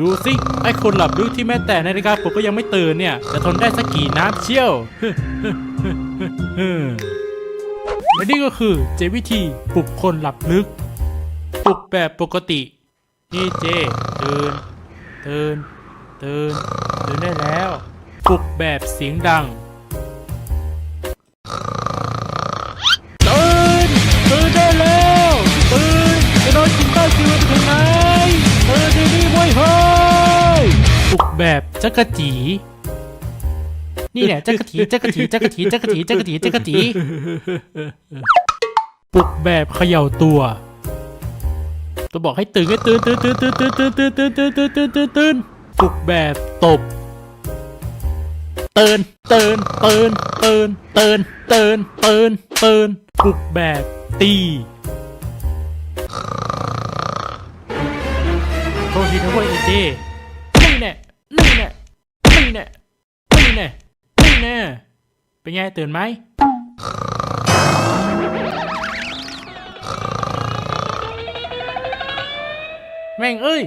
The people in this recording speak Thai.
ดูสิไอ้คนหลับลึกที่แม้แต่นาฬิกาปลุกก็ยังไม่ตื่นเนี่ย จะทนได้สักกี่น้ำเชี่ยวและนี่ก็คือเจวิธีปลุกคนหลับลึก ปลุกแบบปกติ นี่เจตื่นตื่นตื่นตื่นได้แล้ว ปลุกแบบเสียงดัง แบบจักจี นี่แหละจักรจีจักรจีจักรจีจักรจีจักรจีจักรจีปลุกแบบเขย่าตัว ตัวบอกให้ตื่นให้ตื่นตื่นตื่นตื่นตื่นตื่นตื่นตื่นตื่นตื่นตื่นตื่นตื่นปลุกแบบตบตื่นตื่นตื่นตื่นตื่นตื่นตื่นตื่นปลุกแบบตีโทษทีนะเว้ยไอ้เจนี่แน่ นี่แน่นี่แน่นี่แน่นี่แน่เป็นไงตื่นไหมแม่งเอ้ย